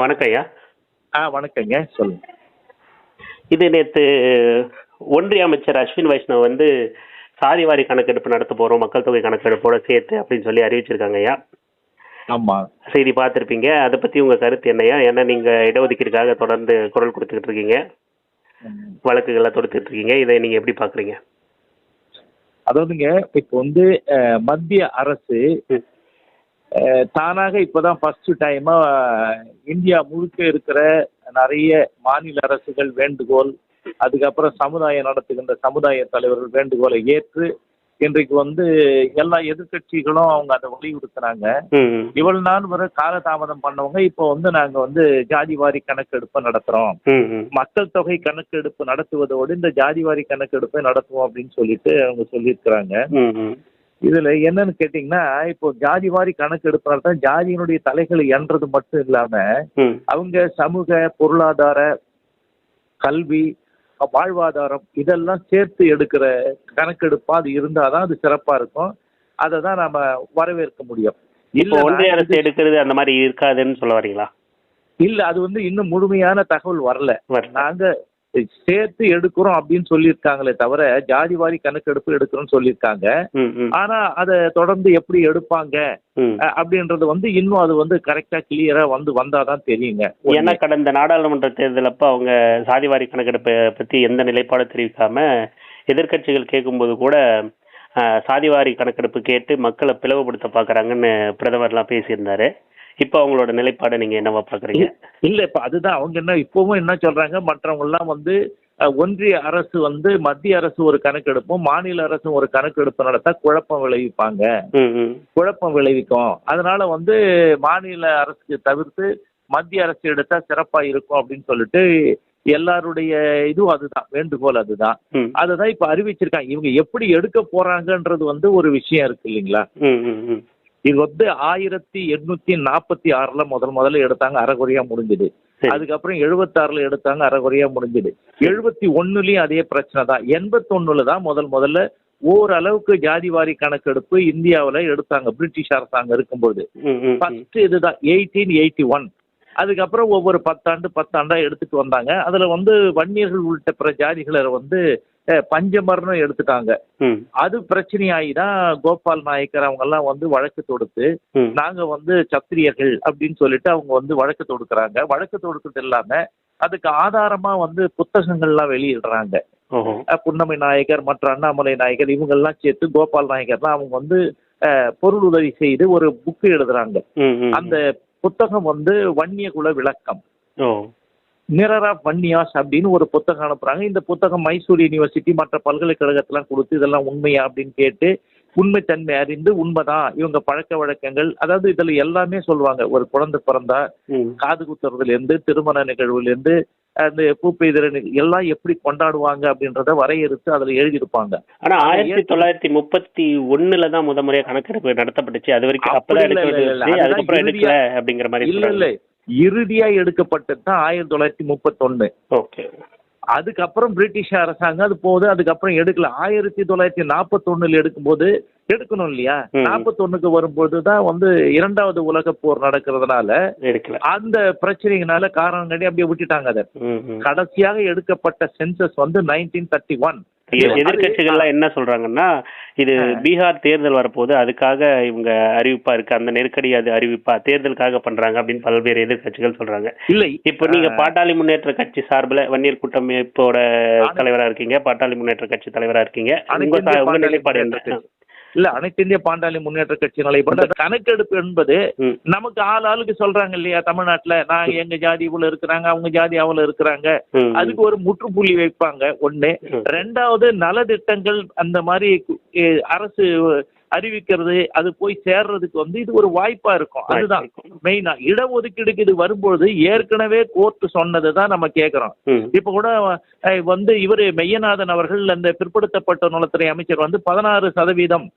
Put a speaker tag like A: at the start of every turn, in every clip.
A: வணக்கம் ஐயா
B: ஆ வணக்கங்க சொல்லுங்க.
A: இது நேற்று ஒன்றிய அமைச்சர் அஸ்வின் வைஷ்ணவ் வந்து சாதிவாரி கணக்கெடுப்பு நடத்த போகிறோம் மக்கள் தொகை கணக்கெடுப்போட சேர்த்து அப்படின்னு சொல்லி அறிவிச்சிருக்காங்க ஐயா
B: ஆமா.
A: செய்தி பார்த்துருப்பீங்க. அதை பற்றி உங்கள் கருத்து என்னய்யா? ஏன்னா நீங்கள் இடஒதுக்கீடுக்காக தொடர்ந்து குரல் கொடுத்துக்கிட்டு இருக்கீங்க.
B: ம்.
A: வழக்குகள்லாம் தொடுத்துட்டு இருக்கீங்க. இதை நீங்கள் எப்படி பார்க்குறீங்க
B: அதாவதுங்க இப்போ வந்து மத்திய அரசு தானாக இப்போதான் ஃபர்ஸ்ட் டைமா இந்தியா முழுக்க இருக்கிற நிறைய மாநில அரசுகள் வேண்டுகோள் அதுக்கப்புறம் சமுதாயம் நடத்துகின்ற சமுதாய தலைவர்கள் வேண்டுகோளை ஏற்று இன்றைக்கு வந்து எல்லா எதிர்க்கட்சிகளும் அவங்க அதை வலியுறுத்துறாங்க
A: ம்
B: இவ்வளவு நாள் வரை காலதாமதம் பண்ணவங்க இப்போ வந்து நாங்க வந்து ஜாதிவாரி கணக்கெடுப்பு நடத்துறோம். மக்கள் தொகை கணக்கெடுப்பு நடத்துவதோடு இந்த ஜாதிவாரி கணக்கெடுப்பை நடத்துவோம் அப்படின்னு சொல்லிட்டு அவங்க சொல்லியிருக்கிறாங்க. இதுல என்னன்னு கேட்டீங்கன்னா இப்போ ஜாதிவாரி கணக்கெடுப்பு நடத்த ஜாதியினுடைய தலைகளை எண்றது மட்டும் இல்லாம அவங்க சமூக பொருளாதார கல்வி வாழ்வாதாரம் இதெல்லாம் சேர்த்து எடுக்கிற கணக்கெடுப்பா அது இருந்தாதான் அது சிறப்பா இருக்கும். அதை தான் நாம வரவேற்க முடியும்.
A: இப்போ
B: இல்லைன்னா
A: ஒன்றிய அரசு எடுக்கிறது அந்த மாதிரி இருக்காதுன்னு சொல்ல வரீங்களா?
B: இல்ல அது வந்து இன்னும் முழுமையான தகவல் வரல. நாங்க சேர்த்து எடுக்கிறோம் அப்படின்னு சொல்லியிருக்காங்களே தவிர ஜாதிவாரி கணக்கெடுப்பு எடுக்கிறோம்னு சொல்லியிருக்காங்க. ஆனா அதை தொடர்ந்து எப்படி எடுப்பாங்க? அப்படின்றது வந்து இன்னும் அது வந்து கரெக்டா கிளியரா வந்து வந்தாதான் தெரியுங்க.
A: ஏன்னா கடந்த நாடாளுமன்ற தேர்தல் அப்ப அவங்க சாதிவாரி கணக்கெடுப்பை பத்தி எந்த நிலைப்பாடும் தெரிவிக்காம எதிர்க்கட்சிகள் கேட்கும்போது கூட சாதிவாரி கணக்கெடுப்பு கேட்டு மக்களை பிளவுபடுத்த பாக்குறாங்கன்னு பிரதமர்லாம் பேசியிருந்தாரு. இப்போ அவங்களோட நிலைப்பாடை நீங்க என்னவா பாக்குறீங்க?
B: இல்ல இப்ப அதுதான். அவங்க என்ன இப்பவும் என்ன சொல்றாங்க மற்றவங்க எல்லாம் வந்து ஒன்றிய அரசு வந்து மத்திய அரசு ஒரு கணக்கெடுப்பும் மாநில அரசும் ஒரு கணக்கெடுப்பு நடத்தா குழப்பம் விளைவிப்பாங்க. குழப்பம் விளைவிக்கும். அதனால வந்து மாநில அரசுக்கு தவிர்த்து மத்திய அரசு எடுத்தா சிறப்பா இருக்கும் அப்படின்னு சொல்லிட்டு எல்லாருடைய இதுவும் அதுதான் வேண்டுகோள் அதுதான். அதுதான் இப்ப அறிவிச்சிருக்காங்க. இவங்க எப்படி எடுக்க போறாங்கன்றது வந்து ஒரு விஷயம் இருக்கு இல்லைங்களா? இது வந்து ஆயிரத்தி எட்நூத்தி நாற்பத்தி ஆறுல முதல் முதல்ல எடுத்தாங்க அறகுறையா முடிஞ்சது. அதுக்கப்புறம் எழுபத்தாறுல எடுத்தாங்க அறகுறையா முடிஞ்சது. எழுபத்தி ஒண்ணுலயும் அதே பிரச்சனை தான். எண்பத்தொன்னுல தான் முதல் முதல்ல ஓரளவுக்கு ஜாதிவாரி கணக்கெடுப்பு இந்தியாவுல எடுத்தாங்க. பிரிட்டிஷ் அரசாங்கம் இருக்கும்போது. ஃபர்ஸ்ட் இதுதான். எயிட்டீன் எயிட்டி ஒன் அதுக்கப்புறம் ஒவ்வொரு பத்தாண்டு பத்தாண்டா எடுத்துட்டு வந்தாங்க. அதுல வந்து வன்னியர்கள் உள்ளிட்ட பிற ஜாதிகளை வந்து அஹ், பஞ்சமர்னு எடுத்துட்டாங்க. அது பிரச்சனையாகி தான் கோபால் நாயக்கர் அவங்க எல்லாம் வந்து வழக்கு தொடுத்து நாங்க வந்து சத்திரியர்கள் அப்படின்னு சொல்லிட்டு அவங்க வந்து வழக்கு தொடுக்குறாங்க. வழக்கு தொடுக்கிறது இல்லாம அதுக்கு ஆதாரமா வந்து புத்தகங்கள்லாம் வெளியிடுறாங்க. புன்னமை நாயக்கர் மற்ற அண்ணாமலை நாயக்கர் இவங்கெல்லாம் சேர்த்து கோபால் நாயக்கர்லாம் அவங்க வந்து பொருள் உதவி செய்து ஒரு புக்கு எழுதுறாங்க. அந்த புத்தகம் வந்து வன்னிய குல விளக்கம் மிரர் ஆஃப் வன்னியாஸ் அப்படின்னு ஒரு புத்தகம் அனுப்புறாங்க. இந்த புத்தகம் மைசூர் யூனிவர்சிட்டி மற்ற பல்கலைக்கழகத்தெல்லாம் கொடுத்து இதெல்லாம் உண்மையா அப்படின்னு கேட்டு உண்மைத்தன்மை அறிந்து உண்மைதான். இவங்க பழக்க வழக்கங்கள் அதாவது இதுல எல்லாமே சொல்லுவாங்க. ஒரு குழந்தை பிறந்தா காது குத்துறதுல இருந்து திருமண நிகழ்வுல இருந்து அந்த பூப்பெய்திர எல்லாம் எப்படி கொண்டாடுவாங்க அப்படின்றத வரையறுத்து அதுல எழுதியிருப்பாங்க.
A: ஆனா ஆயிரத்தி தொள்ளாயிரத்தி முப்பத்தி ஒண்ணுல தான் முத முறையா கணக்கெடுப்பு நடத்தப்பட்டுச்சு. அது வரைக்கும் அப்படிங்கிற மாதிரி
B: இல்ல இல்ல. இறுதியா எடுக்கப்பட்டது தான் ஆயிரத்தி தொள்ளாயிரத்தி முப்பத்தொன்னு.
A: ஓகே.
B: அதுக்கப்புறம் பிரிட்டிஷ் அரசாங்கம் அது போகுது அதுக்கப்புறம் எடுக்கல. ஆயிரத்தி தொள்ளாயிரத்தி நாற்பத்தொன்னுல எடுக்கும்போது எடுக்கணும் இல்லையா. நாற்பத்தொன்னுக்கு வரும்போது தான் வந்து இரண்டாவது உலக போர் நடக்கிறதுனால
A: எடுக்கல.
B: அந்த பிரச்சனைகளால காரணம் கண்டி அப்படியே விட்டுட்டாங்க அதை. கடைசியாக எடுக்கப்பட்ட சென்சஸ் வந்து நைன்டீன் தேர்ட்டி ஒன்
A: எ- எதிர்க்கட்சிகள்லாம் என்ன சொல்றாங்கன்னா இது. பீகார் தேர்தல் வரப்போகுது அதுக்காக இவங்க அறிவிப்பா இருக்கு. அந்த நெருக்கடி அது அறிவிப்பா தேர்தலுக்காக பண்றாங்க அப்படின்னு பல்வேறு எதிர்க்கட்சிகள் சொல்றாங்க.
B: இல்லை.
A: இப்போ நீங்க பாட்டாளி முன்னேற்ற கட்சி சார்பில் வன்னியர் கூட்டமைப்போட தலைவரா இருக்கீங்க பாட்டாளி முன்னேற்ற கட்சி தலைவரா இருக்கீங்க. உங்க நிலைப்பாடு.
B: இல்ல அனைத்து இந்திய பாண்டாளி முன்னேற்ற கட்சி நிலைப்பாடு அந்த கணக்கெடுப்பு என்பது. நமக்கு ஆள் ஆளுக்கு சொல்றாங்க இல்லையா தமிழ்நாட்டுல? நான் எங்க ஜாதி இவ்வளவு இருக்கிறாங்க அவங்க ஜாதி அவ்வளவு இருக்கிறாங்க. அதுக்கு ஒரு முற்றுப்புள்ளி வைப்பாங்க ஒண்ணு. ரெண்டாவது நலத்திட்டங்கள் அந்த மாதிரி அரசு அறிவிக்கிறது அது போய் சேர்றதுக்கு வந்து இது ஒரு வாய்ப்பா இருக்கும். அதுதான். மெயினா இடஒதுக்கீடுக்கு இது வரும்பொழுது ஏற்கனவே கோர்ட் சொன்னதை தான் நம்ம கேட்கிறோம் இப்ப கூட வந்து இவரு மெய்யநாதன் அவர்கள் அந்த பிற்படுத்தப்பட்ட நலத்துறை அமைச்சர் வந்து பதினாறு சதவீதம்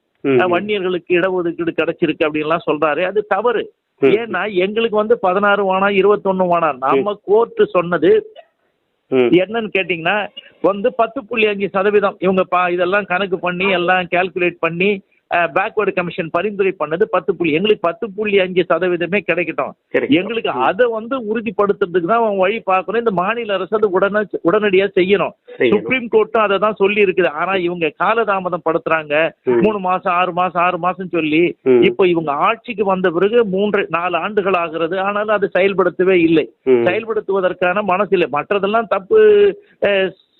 B: வன்னியர்களுக்கு இடஒதுக்கீடு கிடைச்சிருக்கு அப்படின்லாம் சொல்றாரு. அது தவறு. ஏன்னா எங்களுக்கு வந்து பதினாறு வேணாம் இருபத்தொன்னு வேணாம் நம்ம கோர்ட் சொன்னது என்னன்னு கேட்டீங்கன்னா வந்து பத்து புள்ளி அஞ்சு சதவீதம். இவங்க இதெல்லாம் கணக்கு பண்ணி எல்லாம் கால்குலேட் பண்ணி பேக்வேர்டு கமிஷன் பரிந்துரை பண்ணது பத்து புள்ளி. எங்களுக்கு பத்து புள்ளி அஞ்சு சதவீதமே கிடைக்கட்டும். எங்களுக்கு அதை வந்து உறுதிப்படுத்துறதுக்கு தான் அவன் வழி பார்க்கணும். இந்த மாநில அரசு அது உடனே உடனடியா செய்யணும். சுப்ரீம் கோர்ட்டும் அதை தான் சொல்லி இருக்குது ஆனா இவங்க காலதாமதம் படுத்துறாங்க. மூணு மாசம் ஆறு மாசம் ஆறு மாசம் சொல்லி. இப்போ இவங்க ஆட்சிக்கு வந்த பிறகு மூன்று நாலு ஆண்டுகள் ஆகிறது. ஆனாலும் அது செயல்படுத்தவே இல்லை. செயல்படுத்துவதற்கான மனசு இல்லை மற்றதெல்லாம் தப்பு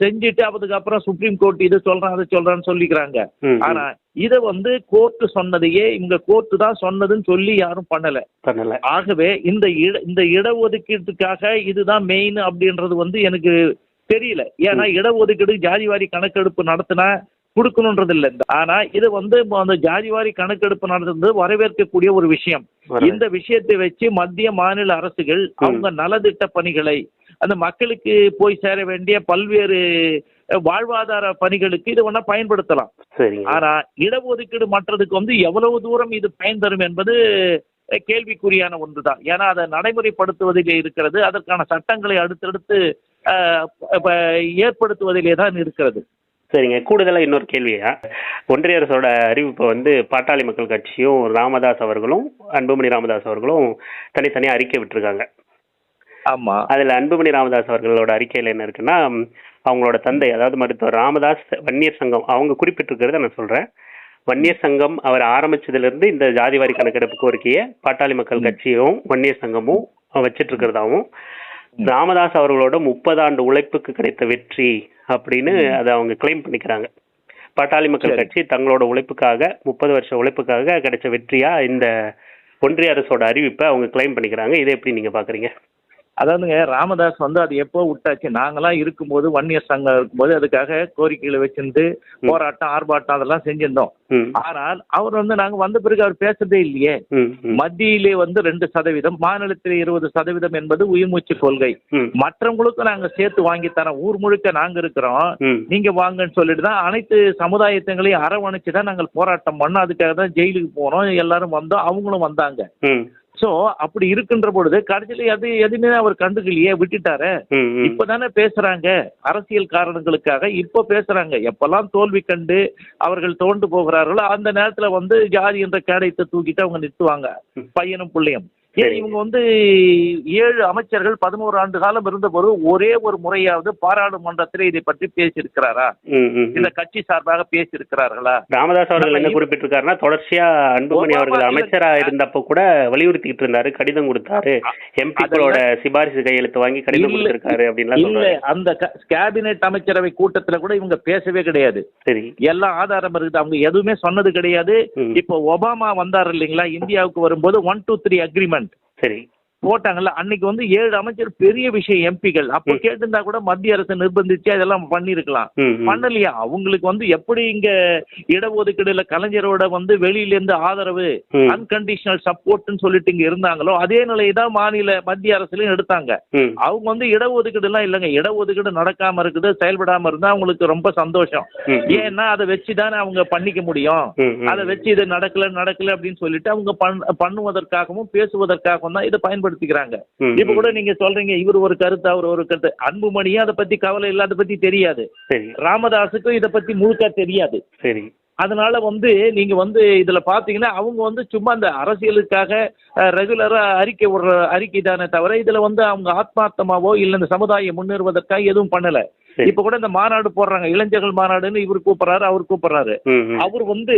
B: செஞ்சுட்டு அதுக்கப்புறம் சுப்ரீம் கோர்ட் இது சொல்றான் அது சொல்றான்னு சொல்லிக்கிறாங்க. ஆனா இத வந்து கோர்ட் சொன்னதையே இவங்க கோர்ட் தான் சொன்னதுன்னு சொல்லி யாரும் பண்ணல.
A: பண்ணல.
B: ஆகவே இந்த இட இந்த இடஒதுக்கீட்டுக்காக இதுதான் மெயின் அப்படின்றது வந்து எனக்கு தெரியல. ஏன்னா இடஒதுக்கீடு ஜாதிவாரி கணக்கெடுப்பு நடத்தினா கொடுக்கணுன்றது இல்லை. ஆனா இது வந்து அந்த ஜாதிவாரி கணக்கெடுப்பு நடத்துறது வரவேற்கக்கூடிய ஒரு விஷயம். இந்த விஷயத்தை வச்சு மத்திய மாநில அரசுகள் அவங்க நலத்திட்ட பணிகளை அந்த மக்களுக்கு போய் சேர வேண்டிய பல்வேறு வாழ்வாதார பணிகளுக்கு இதை வேணா பயன்படுத்தலாம்.
A: சரிங்க.
B: ஆனா இடஒதுக்கீடு மற்றதுக்கு வந்து எவ்வளவு தூரம் இது பயன் தரும் என்பது கேள்விக்குறியான ஒன்றுதான். ஏன்னா அதை நடைமுறைப்படுத்துவதிலே இருக்கிறது. அதற்கான சட்டங்களை அடுத்தடுத்து ஏற்படுத்துவதிலே தான் இருக்கிறது.
A: சரிங்க. கூடுதலா இன்னொரு கேள்வியா? ஒன்றிய அரசோட அறிவிப்பை வந்து பாட்டாளி மக்கள் கட்சியும் ராமதாஸ் அவர்களும் அன்புமணி ராமதாஸ் அவர்களும் தனித்தனியா அறிக்கை விட்டிருக்காங்க.
B: ஆமா.
A: அதுல அன்புமணி ராமதாஸ் அவர்களோட அறிக்கையில என்ன இருக்குன்னா அவங்களோட தந்தை அதாவது மருத்துவர் ராமதாஸ் வன்னியர் சங்கம் அவங்க குறிப்பிட்டிருக்கிறத நான் சொல்றேன். வன்னியர் சங்கம் அவர் ஆரம்பிச்சதுல இருந்து இந்த ஜாதிவாரி கணக்கெடுப்பு கோரிக்கையை பாட்டாளி மக்கள் கட்சியும் வன்னியர் சங்கமும் வச்சிட்டு இருக்கிறதாவும் ராமதாஸ் அவர்களோட முப்பது ஆண்டு உழைப்புக்கு கிடைத்த வெற்றி அப்படின்னு அதை அவங்க கிளைம் பண்ணிக்கிறாங்க. பாட்டாளி மக்கள். கட்சி தங்களோட உழைப்புக்காக முப்பது வருஷ உழைப்புக்காக கிடைச்ச வெற்றியா இந்த ஒன்றிய அரசோட அறிவிப்பை அவங்க கிளைம் பண்ணிக்கிறாங்க. இதை எப்படி நீங்க பாக்குறீங்க?
B: அதாவதுங்க ராமதாஸ் வந்து அது எப்போ விட்டாச்சு? நாங்களாம் இருக்கும்போது வன்னியர் சங்கம் இருக்கும்போது அதுக்காக கோரிக்கைகளை வச்சிருந்து போராட்டம் ஆர்ப்பாட்டம் அதெல்லாம் செஞ்சிருந்தோம். ஆனால் அவர் வந்து நாங்க வந்த பிறகு அவர் பேசுறதே இல்லையே. மத்தியிலே வந்து ரெண்டு சதவீதம் மாநிலத்திலே இருபது சதவீதம் என்பது உயிர்மூச்சு கொள்கை. மற்றவங்களுக்கும் நாங்க சேர்த்து வாங்கி தரோம். ஊர் முழுக்க நாங்க இருக்கிறோம். நீங்க வாங்கன்னு சொல்லிட்டு தான் அனைத்து சமுதாயத்தங்களையும் அரவணைச்சு தான் நாங்கள் போராட்டம் பண்ணோம். அதுக்காக தான் ஜெயிலுக்கு போனோம். எல்லாரும் வந்தோம். அவங்களும் வந்தாங்க. சோ அப்படி இருக்கின்ற பொழுது கடைசியில எது எதுவுமே அவர் கண்டுக்கலையே விட்டுட்டாரு. இப்பதானே பேசுறாங்க. அரசியல் காரணங்களுக்காக இப்ப பேசுறாங்க. எப்பெல்லாம் தோல்வி கண்டு அவர்கள் தோண்டு போகிறார்களோ அந்த நேரத்துல வந்து ஜாதி என்ற கேடயத்தை தூக்கிட்டு அவங்க நிறுத்துவாங்க. பையனும் பிள்ளையும். ஏன். இவங்க வந்து ஏழு அமைச்சர்கள் பதினோரு ஆண்டு காலம் இருந்தபோது ஒரே ஒரு முறையாவது பாராளுமன்றத்தில் இதை பற்றி பேசியிருக்கிறாரா? இந்த. கட்சி சார்பாக பேசியிருக்கிறார்களா?
A: ராமதாஸ் அவர்கள் என்ன குறிப்பிட்டிருக்காருன்னா தொடர்ச்சியா அன்புமணி அவர்கள் அமைச்சரா இருந்தப்ப கூட வலியுறுத்திட்டு இருந்தாரு கடிதம் கொடுத்தாரு. எம்பிக்களோட சிபாரிசு கையெழுத்து வாங்கி கடிதம் கொடுத்திருக்காரு அப்படின்லாம்
B: இல்ல அந்த கேபினெட் அமைச்சரவை கூட்டத்துல கூட இவங்க பேசவே கிடையாது.
A: சரி.
B: எல்லாம் ஆதாரம் இருக்குது. அவங்க எதுவுமே சொன்னது கிடையாது. இப்போ ஒபாமா வந்தார் இல்லைங்களா? இந்தியாவுக்கு வரும்போது ஒன் டூ த்ரீ அக்ரிமெண்ட்
A: சரி.
B: போட்டாங்கல்ல அன்னைக்கு வந்து ஏழு அமைச்சர் பெரிய விஷயம் எம்பிகள் அப்போ. கேட்டிருந்தா கூட மத்திய அரசு நிர்பந்திச்சு அதெல்லாம் பண்ணிருக்கலாம். பண்ணலையா அவங்களுக்கு வந்து எப்படி இங்க இடஒதுக்கீடுல கலைஞரோட வந்து வெளியில இருந்து ஆதரவு. அன்கண்டிஷனல் சப்போர்ட்னு சொல்லிட்டு இங்க இருந்தாங்களோ அதே நிலையை தான் மாநில மத்திய அரசுலயும் எடுத்தாங்க. அவங்க வந்து இடஒதுக்கீடு எல்லாம் இல்லைங்க இடஒதுக்கீடு நடக்காம இருக்குது செயல்படாம இருந்தா அவங்களுக்கு ரொம்ப சந்தோஷம். ஏன்னா அதை வச்சு தானே அவங்க பண்ணிக்க முடியும். அதை வச்சு இது நடக்கல நடக்கல அப்படின்னு சொல்லிட்டு அவங்க பண்- பண்ணுவதற்காகவும் பேசுவதற்காகவும் தான் இதை பயன்படுத்திக்கிறாங்க. இப்ப. கூட நீங்க சொல்றீங்க இவர் ஒரு கருத்து அவர் ஒரு கருத்து. அன்புமணியும் அதை பத்தி கவலை இல்லை அதை பத்தி தெரியாது. ராமதாஸுக்கும் இதை பத்தி முழுக்க தெரியாது.
A: சரி.
B: அதனால வந்து நீங்க வந்து இதுல பாத்தீங்கன்னா அவங்க வந்து சும்மா அந்த அரசியலுக்காக ரெகுலரா அறிக்கை விடுற அறிக்கை தானே தவிர இதுல வந்து அவங்க ஆத்மார்த்தமாவோ இல்ல இந்த சமுதாயம் முன்னேறுவதற்காக எதுவும் பண்ணல. இப்ப கூட இந்த மாநாடு போடுறாங்க. இளைஞர்கள் மாநாடுன்னு இவர் கூப்பிடுறாரு அவர் கூப்பிடுறாரு. அவர் வந்து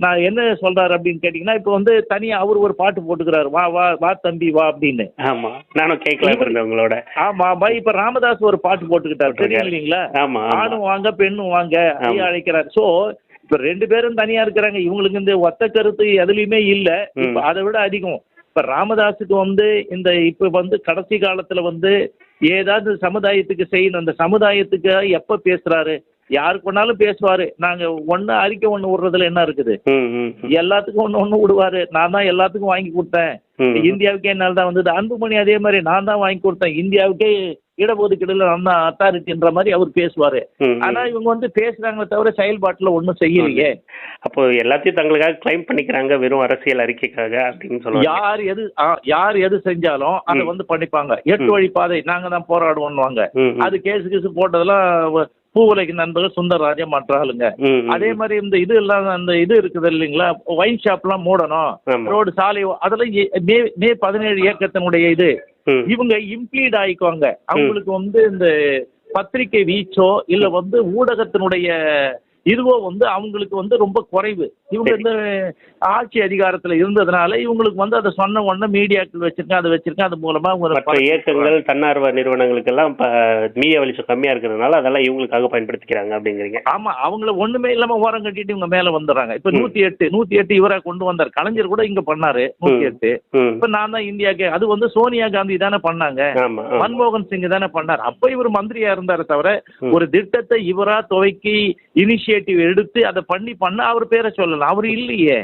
B: நான் என்ன சொல்றாரு அப்படின்னு கேட்டீங்கன்னா இப்ப வந்து தனியா அவர் ஒரு பாட்டு போட்டுக்கிறாரு வா வா வா தம்பி வா அப்படின்னு.
A: ஆமா. நானும் கேட்கலாம் இருந்தேன் உங்களோட.
B: ஆமா ஆமா. இப்ப ராமதாஸ் ஒரு பாட்டு போட்டுக்கிட்டாரு. தெரியும். இல்லைங்களா ஆணும் வாங்க பெண்ணும் வாங்க. அழைக்கிறார். சோ இப்ப ரெண்டு பேரும் தனியா இருக்கிறாங்க. இவங்களுக்கு இந்த ஒத்த கருத்து எதுலயுமே இல்ல. இப்ப. அதை விட அதிகம். இப்ப ராமதாஸுக்கு வந்து இந்த இப்ப வந்து கடைசி காலத்துல வந்து ஏதாவது சமுதாயத்துக்கு செய்யணும். அந்த சமுதாயத்துக்கு எப்ப பேசுறாரு? யாருக்கு வேணாலும் பேசுவாரு நாங்க ஒண்ணு அறிக்கை ஒண்ணு விடுறதுல என்ன இருக்குது. எல்லாத்துக்கும் ஒண்ணு ஒண்ணு விடுவாரு நான் தான் எல்லாத்துக்கும் வாங்கி கொடுத்தேன். இந்தியாவுக்கே என்னால் தான் வந்தது அன்புமணி அதே மாதிரி நான் தான் வாங்கி கொடுத்தேன் இந்தியாவுக்கே இடஒதுக்கீடுல நான் தான் அத்தாரிட்டின்ற மாதிரி அவர் பேசுவாரு. ஆனா இவங்க வந்து பேசுறாங்களே தவிர செயல்பாட்டுல ஒண்ணும் செய்யலையே
A: அப்போ எல்லாத்தையும் தங்களுக்காக கிளைம் பண்ணிக்கிறாங்க வெறும் அரசியல் அறிக்கைக்காக அப்படின்னு சொல்லுவாங்க
B: யார் எது யார் எது செஞ்சாலும் அதை. வந்து பண்ணிப்பாங்க எட்டு. வழி பாதை நாங்க தான் போராடுவோம்னுவாங்க. அது கேஸ் கேஸ் போட்டதெல்லாம் வ- பூவுலகி நண்பர்கள் சுந்தரராஜா மற்ற ஆளுங்க அதே மாதிரி இந்த இது எல்லாம் அந்த இது இருக்குது இல்லைங்களா? ஒயின் ஷாப்லாம் மூடணும்.
A: ஆமா.
B: ரோடு சாலை அதெல்லாம் மே மே பதினேழு இயக்கத்தினுடைய இது. இவங்க இம்ப்ளீட் ஆயிக்குவாங்க. அவங்களுக்கு வந்து இந்த பத்திரிக்கை வீச்சோ இல்ல வந்து ஊடகத்தினுடைய இதுவோ வந்து அவங்களுக்கு வந்து ரொம்ப குறைவு. இவங்க இந்த ஆட்சி அதிகாரத்துல இருந்ததுனால இவங்களுக்கு வந்து அதை சொன்ன உடனே மீடியாக்கள் வச்சிருக்கேன் அதை வச்சிருக்கேன் அது மூலமா அவங்க
A: மற்ற இயக்கங்கள் தன்னார்வ நிறுவனங்களுக்கெல்லாம் இப்போ மீடியா வெளிச்சம் கம்மியா இருக்கிறதுனால அதெல்லாம் இவங்களுக்காக பயன்படுத்திக்கிறாங்க அப்படிங்கிறீங்க.
B: ஆமா அவங்கள ஒண்ணுமே இல்லாம ஓரம் கட்டிட்டு இவங்க மேல வந்துடுறாங்க. இப்ப. நூத்தி எட்டு நூத்தி எட்டு இவரை கொண்டு வந்தார். கலைஞர் கூட இங்க பண்ணாரு நூத்தி. எட்டு. இப்ப நான் தான் இந்தியாக்கு அது வந்து சோனியா காந்தி தானே பண்ணாங்க. மன்மோகன் சிங் தானே பண்ணார். அப்ப இவர் மந்திரியா இருந்தாரு தவிர. ஒரு திட்டத்தை இவரா துவக்கி இனிஷியேட்டிவ் எடுத்து அதை பண்ணி பண்ண அவர் பேரை சொல்லலாம் அவர் இல்லையே.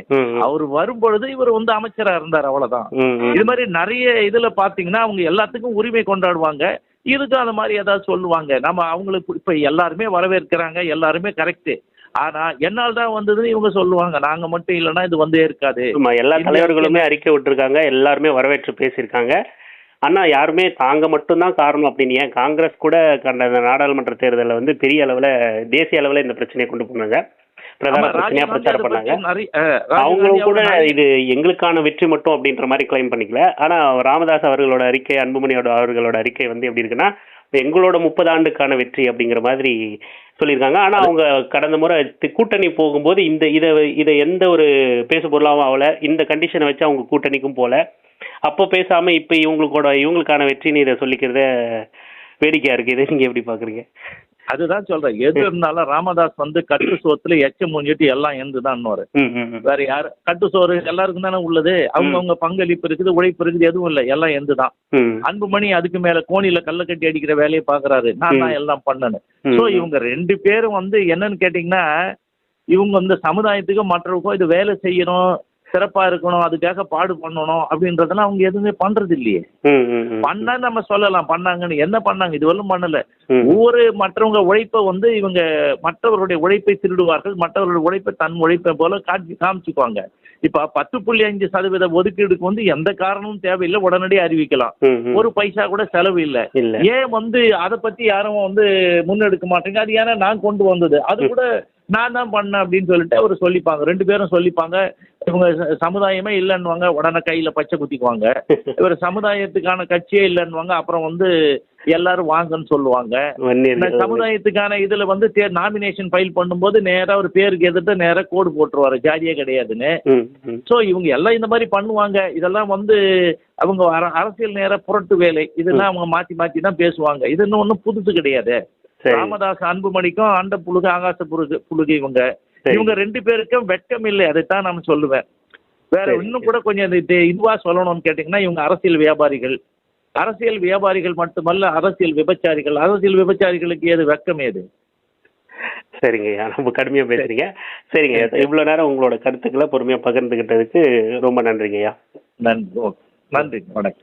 B: அவர் வரும்பொழுது இவர் வந்து அமைச்சரா இருந்தார் அவ்வளவுதான். இது மாதிரி நிறைய இதுல பாத்தீங்கன்னா அவங்க எல்லாத்துக்கும் உரிமை கொண்டாடுவாங்க. இதுக்கும் அந்த மாதிரி ஏதாவது சொல்லுவாங்க. நம்ம அவங்களுக்கு இப்ப எல்லாருமே வரவேற்கிறாங்க எல்லாருமே கரெக்ட் ஆனா என்னால் தான் வந்ததுன்னு இவங்க சொல்லுவாங்க. நாங்க மட்டும் இல்லைன்னா இது வந்தே இருக்காது.
A: எல்லா தலைவர்களுமே அறிக்கை விட்டுருக்காங்க. எல்லாருமே வரவேற்று பேசியிருக்காங்க. ஆனா யாருமே தாங்க மட்டும்தான் காரணம் அப்படின்னு ஏன்? காங்கிரஸ் கூட கடந்த நாடாளுமன்ற தேர்தலில் வந்து பெரிய அளவுல தேசிய அளவுல இந்த பிரச்சனையை கொண்டு போனாங்க. பிரதான
B: ஆமா,
A: பிரச்சனையா பிரச்சாரம் பண்ணாங்க. அவங்களும் கூட இது எங்களுக்கான வெற்றி மட்டும் அப்படின்ற மாதிரி கிளைம் பண்ணிக்கல. ஆனா ராமதாஸ் அவர்களோட அறிக்கை அன்புமணியோட அவர்களோட அறிக்கை வந்து எப்படி இருக்குன்னா எங்களோட முப்பது ஆண்டுக்கான வெற்றி அப்படிங்கிற மாதிரி சொல்லியிருக்காங்க. ஆனா அவங்க கடந்த முறை கூட்டணி போகும்போது இந்த இதை இதை எந்த ஒரு பேசு பொருளாகவும் ஆகல. இந்த கண்டிஷனை வச்சு அவங்க கூட்டணிக்கும் போல. அப்போ பேசாம இப்ப இவங்களுக்கோட இவங்களுக்கான வெற்றின்னு இதை சொல்லிக்கிறத வேடிக்கையா இருக்கு. இதை நீங்க எப்படி பாக்குறீங்க?
B: அதுதான் சொல்றேன். எது இருந்தாலும் ராமதாஸ் வந்து கட்டு சோத்துல எச்ச மூஞ்சிட்டு எல்லாம்
A: ம்.
B: வேற யாரு? கட்டு சோறு எல்லாருக்கும் தானே உள்ளது. அவங்க அவங்க பங்களிப்பு இருக்குது உழைப்பு இருக்குது எதுவும் இல்லை. எல்லாம் எந்துதான்
A: ம்.
B: அன்புமணி அதுக்கு மேல கோணில கல்ல கட்டி அடிக்கிற வேலையை பாக்குறாரு நான் தான் எல்லாம் பண்ணணும்
A: ம்.
B: சோ இவங்க ரெண்டு பேரும் வந்து என்னன்னு கேட்டீங்கன்னா இவங்க வந்து சமுதாயத்துக்கு மற்றவங்களுக்கும் இது வேலை செய்யணும். சிறப்பா இருக்கணும் அதுக்காக பாடு பண்ணணும் அப்படின்றதெல்லாம் அவங்க எதுவுமே பண்றது இல்லையே. பண்ணா நம்ம சொல்லலாம் பண்ணாங்கன்னு. என்ன பண்ணாங்க? இதுவரையும் பண்ணல. ஒவ்வொரு மற்றவங்க உழைப்பை வந்து இவங்க மற்றவருடைய உழைப்பை திருடுவார்கள் மற்றவருடைய உழைப்பை தன் உழைப்பை போல காட்சி காமிச்சுக்குவாங்க. இப்ப பத்து புள்ளி அஞ்சு சதவீத ஒதுக்கீடுக்கு வந்து எந்த காரணமும் தேவையில்லை உடனடியே அறிவிக்கலாம். ஒரு பைசா கூட செலவு இல்ல.
A: இல்ல.
B: ஏன் வந்து அதை பத்தி யாரும் வந்து முன்னெடுக்க மாட்டேங்க? அது ஏன்னா நான் கொண்டு வந்தது. அது கூட நான் தான் பண்ணேன் அப்படின்னு சொல்லிட்டு அவர் சொல்லிப்பாங்க. ரெண்டு பேரும் சொல்லிப்பாங்க. இவங்க ச- சமுதாயமே இல்லைன்னுவாங்க. உடனே கையில பச்சை குத்திக்குவாங்க. இவர் சமுதாயத்துக்கான கட்சியே இல்லைன்னுவாங்க. அப்புறம் வந்து எல்லாரும் வாங்கன்னு சொல்லுவாங்க. சமுதாயத்துக்கான இதுல வந்து நாமினேஷன் ஃபைல் பண்ணும்போது நேரா ஒரு பேருக்கு எதிர்த்து நேரா கோடு போட்டுருவாரு. ஜாதியே கிடையாதுன்னு. ஸோ இவங்க எல்லாம் இந்த மாதிரி பண்ணுவாங்க. இதெல்லாம் வந்து அவங்க அர- அரசியல் நேர புரட்டு வேலை. இதெல்லாம் அவங்க மாத்தி மாத்தி தான் பேசுவாங்க. இது இன்னும் ஒன்றும் புதுசு கிடையாது. ராமதாஸ் அன்புமணிக்கும் அண்ட புழுகு ஆகாச புழுகு புழுகு இவங்க. இவங்க ரெண்டு பேருக்கும் வெட்கம் இல்லை அதைத்தான் நான் சொல்லுவேன். வேற இன்னும் கூட கொஞ்சம் இது- இது இதுவா சொல்லணும்னு கேட்டீங்கன்னா இவங்க அரசியல் வியாபாரிகள். அரசியல் வியாபாரிகள் மட்டுமல்ல அரசியல் விபச்சாரிகள். அரசியல் விபச்சாரிகளுக்கு ஏது வெட்கம் ஏது?
A: சரிங்க ரொம்ப கடுமையா பேசுறீங்க. சரிங்க ஐயா இவ்வளவு நேரம் உங்களோட கருத்துக்களை பொறுமையா பகிர்ந்துகிட்டதுக்கு ரொம்ப நன்றிங்க ஐயா.
B: நன்றி. நன்றி வணக்கம்.